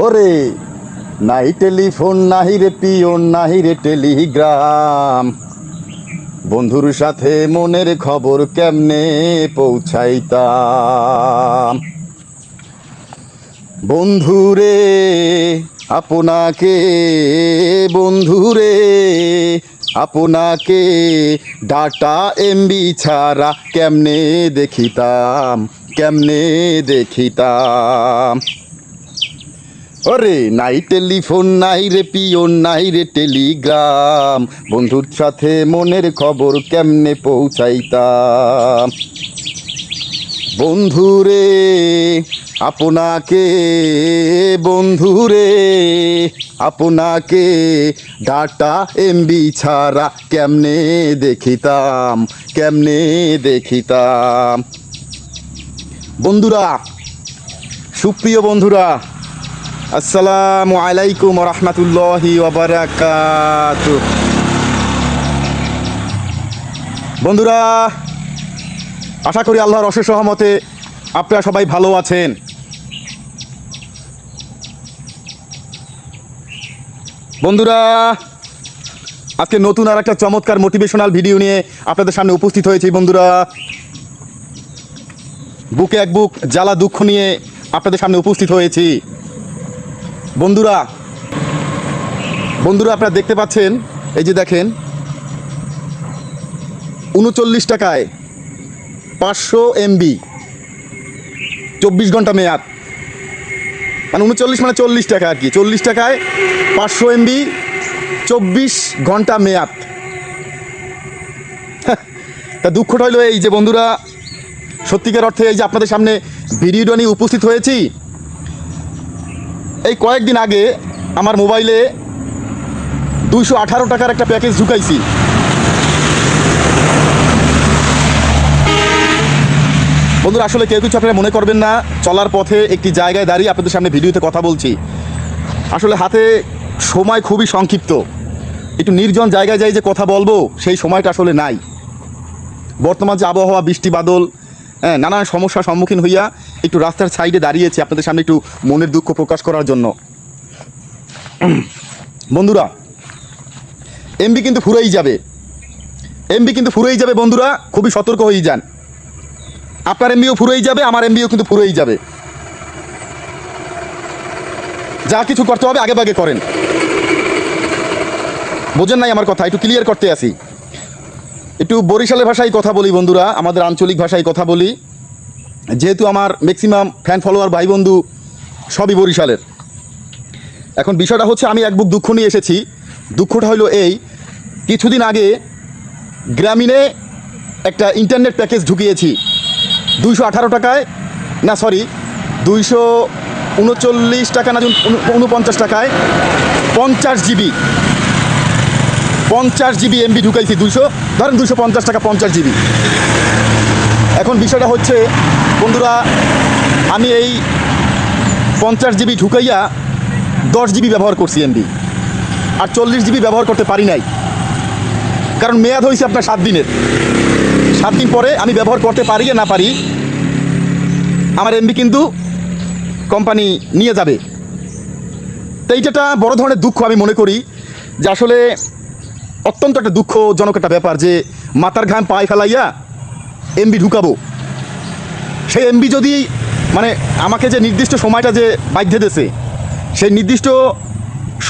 ওরে, নাই টেলিফোন, নাহি রে পিওন নাহি রে টেলিগ্রাম। বন্ধুর সাথে মনের খবর কেমনে পৌঁছাইতাম? বন্ধুরে, আপনাকে বন্ধুরে, আপনাকে ডাটা এমবি ছাড়া কেমনে দেখিতাম কেমনে দেখিতাম? ওরে নাই টেলিফোন, নাই রে পিওন নাই রে টেলিগ্রাম। বন্ধুর সাথে মনের খবর কেমনে পৌঁছাইতাম? বন্ধুরে, আপনাকে বন্ধুরে, আপনাকে ডাটা এমবি ছাড়া কেমনে দেখিতাম কেমনে দেখিতাম? বন্ধুরা, সুপ্রিয় বন্ধুরা আসসালামু আলাইকুম রহমতুল্লাহি বন্ধুরা, আশা করি আল্লাহর অশেষ সহমতে আপনারা সবাই ভালো আছেন। বন্ধুরা, আজকে নতুন আর একটা চমৎকার মোটিভেশনাল ভিডিও নিয়ে আপনাদের সামনে উপস্থিত হয়েছি বন্ধুরা। বুকে এক বুক, জ্বালা দুঃখ নিয়ে আপনাদের সামনে উপস্থিত হয়েছি। বন্ধুরা বন্ধুরা আপনারা দেখতে পাচ্ছেন, এই যে দেখেন, উনচল্লিশ টাকায় পাঁচশো এমবি, চব্বিশ ঘণ্টা মেয়াদ। মানে উনচল্লিশ মানে চল্লিশ টাকা আর কি, চল্লিশ টাকায় পাঁচশো এমবি, চব্বিশ ঘণ্টা মেয়াদ। তা দুঃখটা হলো এই যে বন্ধুরা, সত্যিকার অর্থে এই যে আপনাদের সামনে ভিডিওটা নিয়ে উপস্থিত হয়েছি এই কয়েকদিন আগে আমার মোবাইলে দুইশো আঠারো টাকার একটা প্যাকেজ ঢুকাইছি। বন্ধুরা, আসলে কেউ কিছু আপনারা মনে করবেন না, চলার পথে একটি জায়গায় দাঁড়িয়ে আপনাদের সামনে ভিডিওতে কথা বলছি। আসলে হাতে সময় খুবই সংক্ষিপ্ত। একটু নির্জন জায়গায় যাই যে কথা বলব, সেই সময়টা আসলে নাই। বর্তমান যে আবহাওয়া, বৃষ্টি, বাদল হ্যাঁ নানান সমস্যার সম্মুখীন হইয়া একটু রাস্তার সাইডে দাঁড়িয়েছি আপনাদের সামনে একটু মনের দুঃখ প্রকাশ করার জন্য। বন্ধুরা এমবি কিন্তু ফুরেই যাবে। এমবি কিন্তু ফুরেই যাবে, বন্ধুরা, খুবই সতর্ক হয়ে যান। আপনার এমবিও ফুরেই যাবে, আমার এমবিও কিন্তু ফুরেই যাবে। যা কিছু করতে হবে, আগে ভাগে করেন। বোঝেন নাই আমার কথা, একটু ক্লিয়ার করতে আসি। একটু বরিশালের ভাষায় কথা বলি বন্ধুরা, আমাদের আঞ্চলিক ভাষায় কথা বলি। যেহেতু আমার ম্যাক্সিমাম ফ্যান ফলোয়ার ভাই বন্ধু, সবই বরিশালের। এখন বিষয়টা হচ্ছে, আমি এক বুক দুঃখ নিয়ে এসেছি। দুঃখটা হলো এই, কিছুদিন আগে গ্রামীণে একটা ইন্টারনেট প্যাকেজ ঢুকিয়েছি। দুইশো আঠারো টাকায়, না সরি দুইশো উনচল্লিশ টাকা না উন- উনপঞ্চাশ টাকায় পঞ্চাশ জিবি পঞ্চাশ জিবি এমবি ঢুকাইছি দুশো ধরেন দুশো পঞ্চাশ টাকা পঞ্চাশ জিবি। এখন বিষয়টা হচ্ছে, বন্ধুরা, আমি এই পঞ্চাশ জিবি ঢুকাইয়া দশ জিবি ব্যবহার করছি এমবি আর চল্লিশ জিবি ব্যবহার করতে পারি নাই। কারণ মেয়াদ হয়েছে আপনার সাত দিনের। সাত দিন পরে আমি ব্যবহার করতে পারি না পারি, আমার এমবি কিন্তু কোম্পানি নিয়ে যাবে। তো এইটা বড় ধরনের দুঃখ আমি মনে করি যে আসলে অত্যন্ত একটা দুঃখজনক একটা ব্যাপার যে মাথার ঘাম পায়ে ফেলাইয়া এমবি ঢুকাবো। সেই এমবি যদি মানে আমাকে যে নির্দিষ্ট সময়টা যে বাধ্য দিয়েছে, সেই নির্দিষ্ট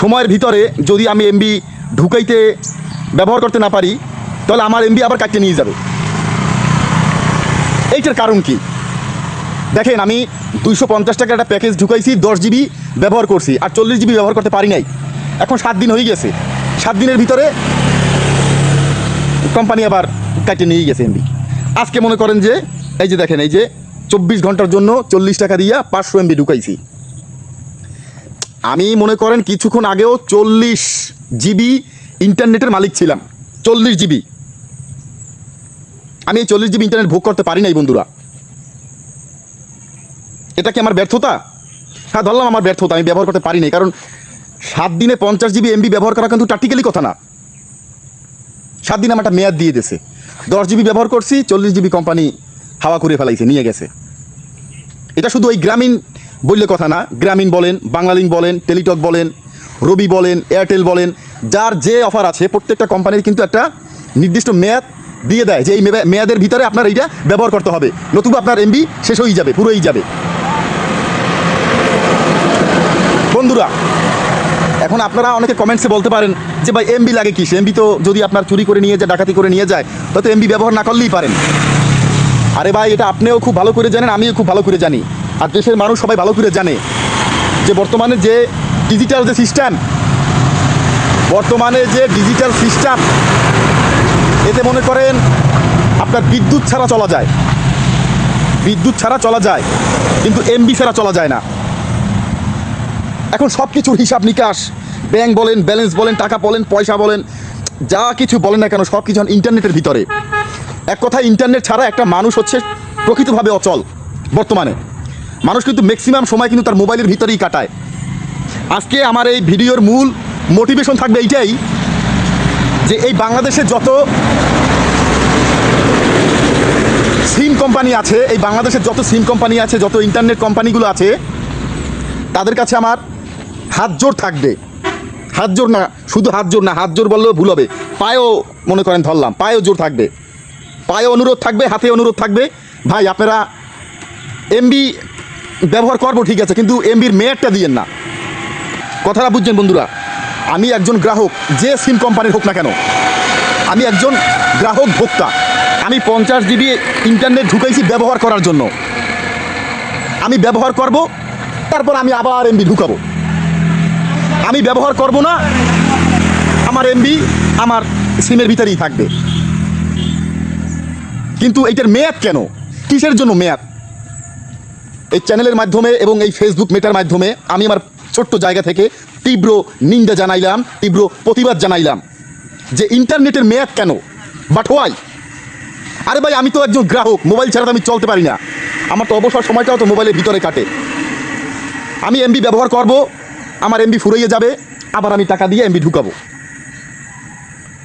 সময়ের ভিতরে যদি আমি এমবি ঢুকাইতে ব্যবহার করতে না পারি, তাহলে আমার এমবি আবার কাটিয়ে নিয়ে যাবে। এইটার কারণ কি? দেখেন, আমি দুইশো পঞ্চাশ টাকা একটা প্যাকেজ ঢুকাইছি, দশ জিবি ব্যবহার করছি, আর চল্লিশ জিবি ব্যবহার করতে পারি নাই। এখন সাত দিন হয়ে গেছে। সাত দিনের ভিতরে কোম্পানি আবার কাটিয়ে নিয়ে গেছে এমবি। আজকে মনে করেন যে, এই যে দেখেন, এই যে চব্বিশ ঘণ্টার জন্য চল্লিশ টাকা দিয়া পাঁচশো এমবি ঢুকাইছি। আমি মনে করেন কিছুক্ষণ আগেও চল্লিশ জিবি ইন্টারনেটের মালিক ছিলাম। চল্লিশ জিবি। আমি এই চল্লিশ জিবি ইন্টারনেট ভোগ করতে পারি নাই, বন্ধুরা। এটা কি আমার ব্যর্থতা? হ্যাঁ ধরলাম আমার ব্যর্থতা, আমি ব্যবহার করতে পারি নাই, কারণ সাত দিনে পঞ্চাশ জিবি এমবি ব্যবহার করা কিন্তু প্র্যাকটিক্যালি কথা না। সাত দিন আমার একটা মেয়াদ দিয়ে দিয়েছে। দশ জিবি ব্যবহার করছি, চল্লিশ জিবি কোম্পানি হাওয়া করে ফেলাইছে, নিয়ে গেছে। এটা শুধু ওই গ্রামীণ বললে কথা না, গ্রামীণ বলেন বাংলালিং বলেন, টেলিটক বলেন, রবি বলেন, এয়ারটেল বলেন, যার যে অফার আছে, প্রত্যেকটা কোম্পানির কিন্তু একটা নির্দিষ্ট মেয়াদ দিয়ে দেয় যে এই মেয়াদের ভিতরে আপনার এইটা ব্যবহার করতে হবে। নতুবা আপনার এমবি শেষ হয়েই যাবে, পুরোই যাবে। বন্ধুরা এখন আপনারা অনেকে কমেন্টসে বলতে পারেন যে ভাই এমবি লাগে কি? এমবি তো যদি আপনার চুরি করে নিয়ে যায়, ডাকাতি করে নিয়ে যায়, তো এমবি ব্যবহার না করলেই পারেন। আরে ভাই, এটা আপনিও খুব ভালো করে জানেন, আমিও খুব ভালো করে জানি। আর দেশের মানুষ সবাই ভালো করে জানে যে বর্তমানে যে ডিজিটাল যে সিস্টেম বর্তমানে যে ডিজিটাল সিস্টেম এতে মনে করেন আপনার বিদ্যুৎ ছাড়া চলা যায়। বিদ্যুৎ ছাড়া চলা যায়, কিন্তু এমবি ছাড়া চলা যায় না। এখন সব কিছুর হিসাব নিকাশ। ব্যাংক বলেন, ব্যালেন্স বলেন, টাকা বলেন, পয়সা বলেন, যা কিছু বলেন না কেন সব কিছু ইন্টারনেটের ভিতরে। এক কথা ইন্টারনেট ছাড়া একটা মানুষ হচ্ছে প্রকৃতভাবে অচল বর্তমানে। মানুষ কিন্তু ম্যাক্সিমাম সময় কিন্তু তার মোবাইলের ভিতরেই কাটায়। আজকে আমার এই ভিডিওর মূল মোটিভেশন থাকবে এইটাই যে এই বাংলাদেশে যত সিম কোম্পানি আছে, এই বাংলাদেশের যত সিম কোম্পানি আছে, যত ইন্টারনেট কোম্পানিগুলো আছে, তাদের কাছে আমার হাত জোর থাকবে। হাত জোর না, শুধু হাত জোর না, হাত জোর বললেও ভুল হবে। পায়েও মনে করেন ধরলাম, পায়েও জোর থাকবে। পায়ে অনুরোধ থাকবে, হাতে অনুরোধ থাকবে। ভাই, আপনারা এমবি ব্যবহার করব, ঠিক আছে, কিন্তু এমবির মেয়ারটা দিয়েন না। কথাটা বুঝছেন বন্ধুরা? আমি একজন গ্রাহক, যে সিম কোম্পানির হোক না কেন। আমি একজন গ্রাহক ভোক্তা। আমি পঞ্চাশ জিবি ইন্টারনেট ঢুকাইছি ব্যবহার করার জন্য। আমি ব্যবহার করব, তারপর আমি আবার এমবি ঢুকাবো। আমি ব্যবহার করব না। আমার এমবি আমার সিমের ভিতরেই থাকবে। কিন্তু এইটার মেয়াদ কেন? কিসের জন্য মেয়াদ? এই চ্যানেলের মাধ্যমে এবং এই ফেসবুক মেটার মাধ্যমে আমি আমার ছোট্ট জায়গা থেকে তীব্র নিন্দা জানাইলাম, তীব্র প্রতিবাদ জানাইলাম যে ইন্টারনেটের মেয়াদ কেন? বাট ওয়াই আরে ভাই, আমি তো একজন গ্রাহক, মোবাইল ছাড়া তো আমি চলতে পারি না। আমার তো অবসর সময়টাও তো মোবাইলের ভিতরে কাটে। আমি এমবি ব্যবহার করব আমার এমবি ফুরাইয়ে যাবে, আবার আমি টাকা দিয়ে এমবি ঢুকাবো।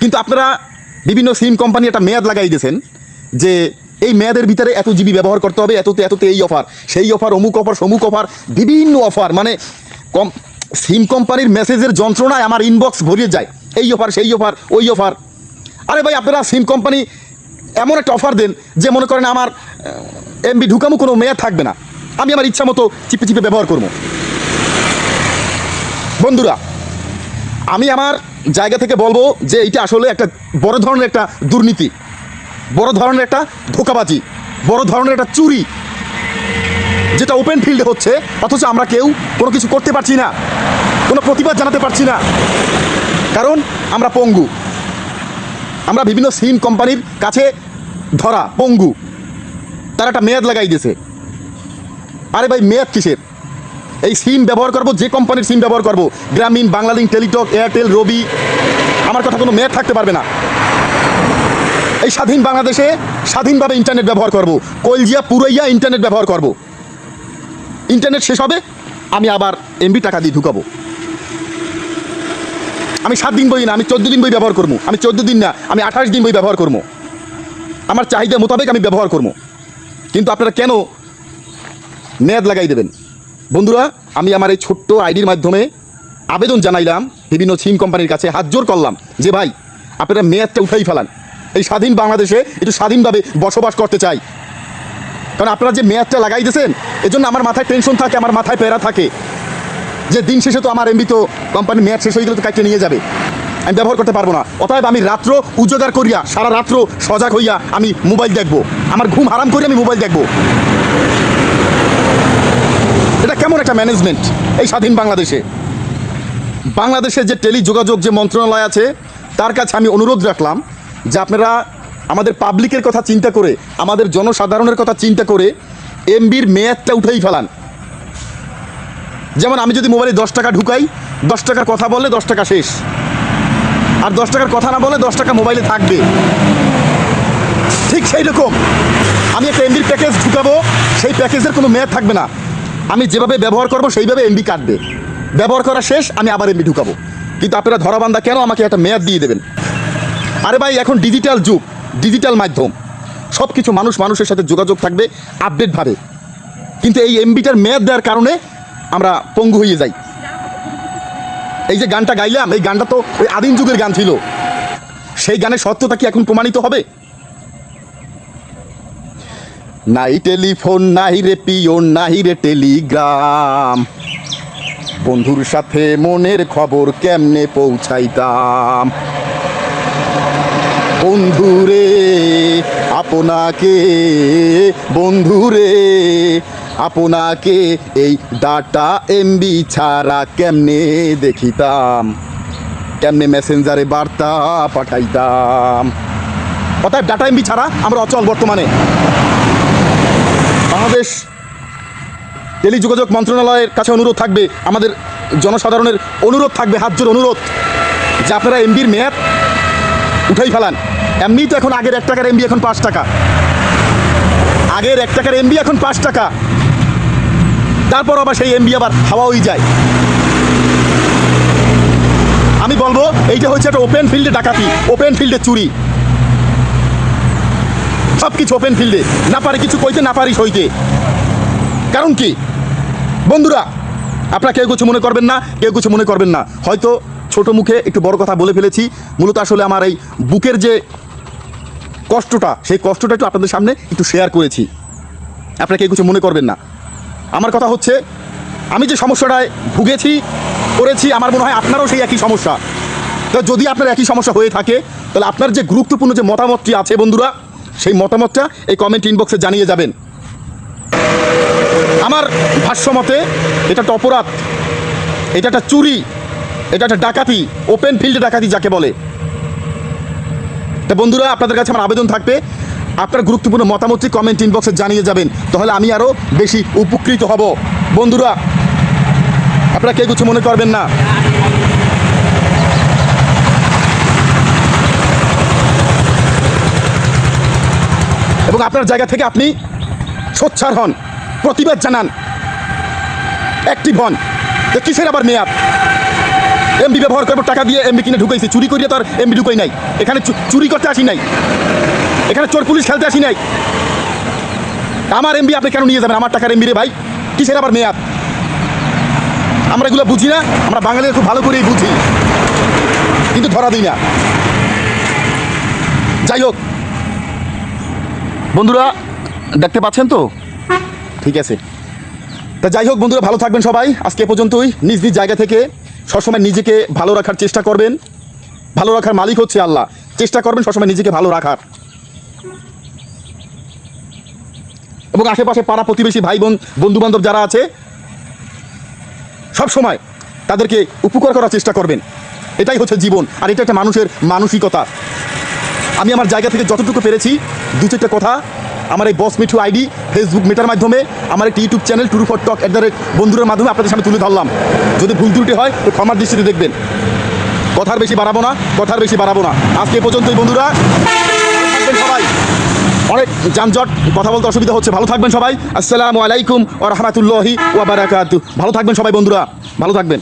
কিন্তু আপনারা বিভিন্ন সিম কোম্পানি একটা মেয়াদ লাগাই দিয়েছেন যে এই মেয়াদের ভিতরে এত জিবি ব্যবহার করতে হবে, এততে এততে এই অফার সেই অফার অমুক অফার সমুক অফার বিভিন্ন অফার মানে কম সিম কোম্পানির মেসেজের যন্ত্রণায় আমার ইনবক্স ভরিয়ে যায়। এই অফার সেই অফার ওই অফার আরে ভাই, আপনারা সিম কোম্পানি এমন একটা অফার দেন যে মনে করেন আমার এমবি ঢুকামো কোনো মেয়াদ থাকবে না। আমি আমার ইচ্ছা মতো চিপে চিপে ব্যবহার করব। বন্ধুরা, আমি আমার জায়গা থেকে বলব যে এইটা আসলে একটা বড় ধরনের একটা দুর্নীতি, বড় ধরনের একটা ধোকাবাজি, বড় ধরনের একটা চুরি, যেটা ওপেন ফিল্ডে হচ্ছে, অথচ আমরা কেউ কোনো কিছু করতে পারছি না, কোনো প্রতিবাদ জানাতে পারছি না। কারণ আমরা পঙ্গু, আমরা বিভিন্ন সিম কোম্পানির কাছে ধরা, পঙ্গু, তারা একটা মেয়াদ লাগাই দিয়েছে। আরে ভাই, মেয়াদ কিসের? এই সিম ব্যবহার করব, যে কোম্পানির সিম ব্যবহার করব। গ্রামীণ বাংলালিং টেলিটক, এয়ারটেল, রবি, আমার কথা কোনো মেয়াদ থাকতে পারবে না। এই স্বাধীন বাংলাদেশে স্বাধীনভাবে ইন্টারনেট ব্যবহার করব। কলজিয়া পুরাইয়া ইন্টারনেট ব্যবহার করব। ইন্টারনেট শেষ হবে, আমি আবার এমবি টাকা দিয়ে ঢুকাবো। আমি সাত দিন বই না, আমি চোদ্দ দিন বই ব্যবহার করব। আমি চোদ্দ দিন না, আমি আঠাশ দিন বই ব্যবহার করব। আমার চাহিদা মোতাবেক আমি ব্যবহার করব। কিন্তু আপনারা কেন মেয়াদ লাগাই দেবেন? বন্ধুরা, আমি আমার এই ছোট্ট আইডির মাধ্যমে আবেদন জানাইলাম, বিভিন্ন সিম কোম্পানির কাছে হাত জোর করলাম যে, ভাই, আপনারা মেয়াদটা উঠাই ফেলান। এই স্বাধীন বাংলাদেশে একটু স্বাধীনভাবে বসবাস করতে চাই। কারণ আপনারা যে মেয়াদটা লাগাই দিয়েছেন এজন্য আমার মাথায় টেনশন থাকে, আমার মাথায় প্যারা থাকে। যে দিন শেষে তো আমার এমবি তো কোম্পানির মেয়াদ শেষ হয়ে গেলে তো কাটিয়ে নিয়ে যাবে। আমি ব্যবহার করতে পারব না। অতএব আমি রাত্র উজাগার করিয়া, সারা রাত্র সজাগ হইয়া আমি মোবাইল দেখব। আমার ঘুম হারাম করে আমি মোবাইল দেখব। এটা কেমন একটা ম্যানেজমেন্ট এই স্বাধীন বাংলাদেশে? বাংলাদেশের যে টেলিযোগাযোগ যে মন্ত্রণালয় আছে, তার কাছে আমি অনুরোধ রাখলাম যে আপনারা আমাদের পাবলিকের কথা চিন্তা করে, আমাদের জনসাধারণের কথা চিন্তা করে এমবির মেয়াদটা উঠেই ফেলান। যেমন আমি যদি মোবাইলে দশ টাকা ঢুকাই, দশ টাকার কথা বললে দশ টাকা শেষ। আর দশ টাকার কথা না বলে দশ টাকা মোবাইলে থাকবে। ঠিক সেই রকম আমি একটা এমবির প্যাকেজ ঢুকাবো, সেই প্যাকেজের কোনো মেয়াদ থাকবে না। আমি যেভাবে ব্যবহার করব, সেইভাবে এমবি কাটবে। ব্যবহার করা শেষ, আমি আবার এমবি ঢুকাবো। কিন্তু আপনারা ধরাবান্ধা কেন আমাকে একটা মেয়াদ দিয়ে দেবেন? আরে ভাই, এখন ডিজিটাল যুগ ডিজিটাল মাধ্যম। সব কিছু মানুষ মানুষের সাথে যোগাযোগ থাকবে আপডেটভাবে কিন্তু এই এমবিটার মেয়াদ দেওয়ার কারণে আমরা পঙ্গু হয়ে যাই। এই যে গানটা গাইলাম, এই গানটা তো ওই আদিম যুগের গান ছিল। সেই গানের সত্যতা কি এখন প্রমাণিত হবে? নাই টেলিফোন, নাই রে পিওন নাই রে টেলিগ্রাম। বন্ধুর সাথে মনের খবর কেমনে পৌঁছাইতাম? বন্ধুরে, আপনাকে বন্ধুরে, আপনাকে এই ডাটা এমবি ছাড়া কেমনে দেখিতাম? কেমনে মেসেঞ্জারে বার্তা পাঠাইতাম? অর্থাৎ ডাটা এমবি ছাড়া আমরা অচল বর্তমানে। বাংলাদেশ টেলিযোগাযোগ মন্ত্রণালয়ের কাছে অনুরোধ থাকবে, আমাদের জনসাধারণের অনুরোধ থাকবে, হাত জোর অনুরোধ যে আপনারা এমবির মেয়াদ উঠাই ফেলান। এমনি তো এখন আগের এক টাকার এমবি এখন পাঁচ টাকা। আগের এক টাকার এমবি এখন পাঁচ টাকা। তারপর আবার সেই এমবি আবার হাওয়া হয়ে যায়। আমি বলব, এইটা হচ্ছে একটা ওপেন ফিল্ডে ডাকাতি ওপেন ফিল্ডে চুরি। সব কিছু ওপেন ফিল্ডে না পারে কিছু কইতে, না পারি সইতে। কারণ কি? বন্ধুরা, আপনারা কেউ কিছু মনে করবেন না, কেউ কিছু মনে করবেন না। হয়তো ছোট মুখে একটু বড় কথা বলে ফেলেছি। মূলত আসলে আমার এই বুকের যে কষ্টটা, সেই কষ্টটা একটু আপনাদের সামনে একটু শেয়ার করেছি। আপনারা কেউ কিছু মনে করবেন না। আমার কথা হচ্ছে, আমি যে সমস্যাটায় ভুগেছি, করেছি, আমার মনে হয় আপনারও সেই একই সমস্যা। তো যদি আপনার একই সমস্যা হয়ে থাকে, তাহলে আপনার যে গুরুত্বপূর্ণ যে মতামতটি আছে বন্ধুরা সেই মতামতটা এই কমেন্ট ইনবক্সে জানিয়ে যাবেন। আমার ভাষ্য মতে, এটা একটা অপরাধ। এটা একটা চুরি। এটা একটা ডাকাতি। ওপেন ফিল্ডে ডাকাতি যাকে বলে। তা বন্ধুরা, আপনাদের কাছে আমার আবেদন থাকবে। আপনার গুরুত্বপূর্ণ মতামতটি কমেন্ট ইনবক্সে জানিয়ে যাবেন। তাহলে আমি আরও বেশি উপকৃত হব। বন্ধুরা, আপনারা কে কিছু মনে করবেন না? এবং আপনার জায়গা থেকে আপনি সোচ্ছার হন। প্রতিবাদ জানান। অ্যাক্টিভ হন যে কিসের আবার মেয়াদ? এমবি ব্যবহার করব, টাকা দিয়ে এমবি কিনে ঢুকাইছি, চুরি করিয়ে তো আর এমবি ঢুকাই নাই। এখানে চুরি করতে আসি নাই। এখানে চোর পুলিশ খেলতে আসি নাই। আমার এমবি আপনি কেন নিয়ে যাবেন? আমার টাকার এমবি রে ভাই, কিসের আবার মেয়াদ? আমরা এগুলো বুঝি না, আমরা বাঙালিরা খুব ভালো করেই বুঝি। কিন্তু ধরা দিই না। যাই হোক বন্ধুরা, দেখতে পাচ্ছেন তো? ঠিক আছে। তা যাই হোক, বন্ধুরা, ভালো থাকবেন সবাই। আজকে পর্যন্তই। নিজ নিজ জায়গা থেকে সবসময় নিজেকে ভালো রাখার চেষ্টা করবেন। ভালো রাখার মালিক হচ্ছে আল্লাহ। চেষ্টা করবেন সবসময় নিজেকে ভালো রাখার। এবং আশেপাশে পাড়া প্রতিবেশী ভাই বোন বন্ধু বান্ধব যারা আছে সব সময় তাদেরকে উপকার করার চেষ্টা করবেন। এটাই হচ্ছে জীবন। আর এটা একটা মানুষের মানসিকতা। আমি আমার জায়গা থেকে যতটুকু পেরেছি, দু চারটা কথা। আমার এই বস মিঠু আইডি ফেসবুক মেটার মাধ্যমে, আমার একটি YouTube channel true for talk at the বন্ধুদের মাধ্যমে আপনাদের সামনে তুলে ধরলাম। যদি ভুল ত্রুটি হয়, তো ক্ষমার দৃষ্টিতে দেখবেন। কথার বেশি বাড়াবো না, কথার বেশি বাড়াবো না। আজকে পর্যন্তই, বন্ধুরা। সবাই। অনেক যানজট, কথা বলতে অসুবিধা হচ্ছে। ভালো থাকবেন সবাই। আসসালামু আলাইকুম ও রহমতুল্লাহি ওয়া বারাকাতু ভালো থাকবেন সবাই, বন্ধুরা। ভালো থাকবেন।